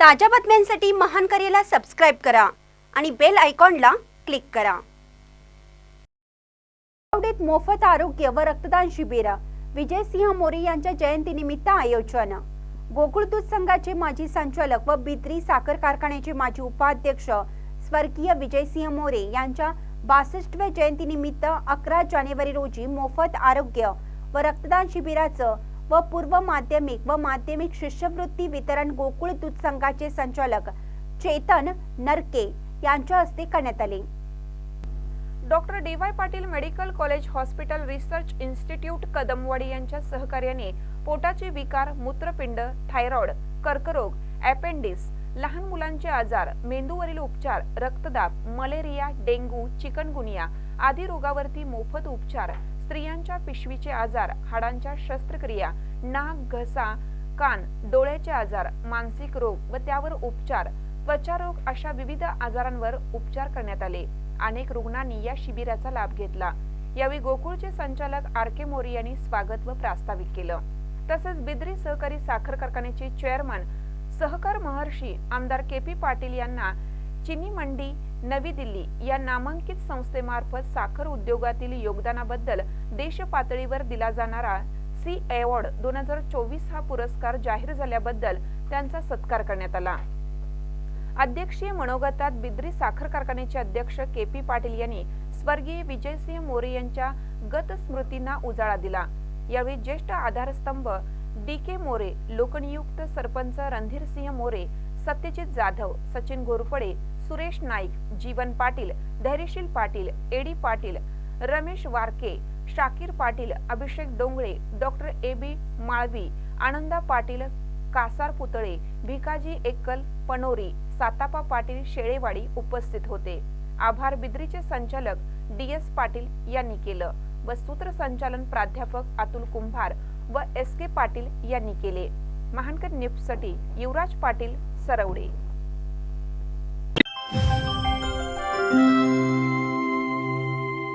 ताज्या बातम्यांसाठी महान करेला सबस्क्राईब करा आणि बेल आयकॉनला क्लिक करा. मोफत आरोग्य व रक्तदान शिबिर विजयसिंह मोरे यांच्या जयंतीनिमित्त आयोजन. गोकुळ दूध संघाचे माजी संचालक व बिद्री साखर कारखान्याचे माजी उपाध्यक्ष स्वर्गीय विजयसिंह मोरे यांच्या बासष्टव्या जयंतीनिमित्त अकरा जानेवारी रोजी मोफत आरोग्य व रक्तदान शिबिराचं व पूर्व माध्यमिक व माध्यमिक शिष्यवृत्ती वितरण गोकुळ दूध संघाचे संचालक चेतन नरके यांच्या हस्ते करण्यात आले. Doctor D Y Patil medical college hospital research institute Kadamwadi यांच्या सहकार्याने पोटाचे विकार मूत्रपिंड थायरॉइड कर्करोग अपेंडिस लहान मुलांचे आजार मेंदूवरील उपचार रक्तदाब मलेरिया डेंग्यू चिकनगुनिया आदी रोगावरती मोफत उपचार स्त्रियांच्या पिशवीचे आजार हाडांच्या शस्त्रक्रिया नाक घसा कान डोळ्याचे आजार मानसिक रोग व त्यावर उपचार. त्वचारोग अशा विविध आजारांवर उपचार करण्यात आले. अनेक रुग्णांनी या शिबिराचा लाभ घेतला. यावेळी गोकुळचे संचालक आर के मोरी यांनी स्वागत व प्रास्ताविक केलं. तसेच बिद्री सहकारी साखर कारखान्याचे चेअरमन सहकार महर्षी आमदार के पी पाटील यांना चिनी मंडी नवी दिल्ली या नामांकित संस्थेमार्फत साखर उद्योगातील योगदानाबद्दल देश पातळीवर दिला जाणारा सी अवॉर्ड दोन हजार चोवीस हा पुरस्कार जाहीर झाल्याबद्दल त्यांचा सत्कार करण्यात आला. अध्यक्षीय मनोगतात बिद्री साखर कारखान्याचे अध्यक्ष के पी पाटील यांनी स्वर्गीय विजयसिंह मोरे यांच्या गत स्मृतींना उजाळा दिला. यावेळी ज्येष्ठ आधारस्तंभ डी के मोरे लोकनियुक्त sarpanch Randhir Singh More Satyajit Jadhav Sachin Ghorpade Suresh Naik Jeevan Patil Dhairyashil Patil A D Patil Ramesh Warke Shakir Patil Abhishek Dongale doctor A B Malvi Ananda Patil Kasar Putale Bhikaji एकल पनोरी सातापा पाटील शेळेवाडी उपस्थित होते. आभार बिद्रीचे संचालक D S Patil यांनी केलं. व सूत्रसंचालन प्राध्यापक अतुल कुंभार व एस के पाटील यांनी केले. महानकर निफ्टसाठी युवराज पाटील सरवडे.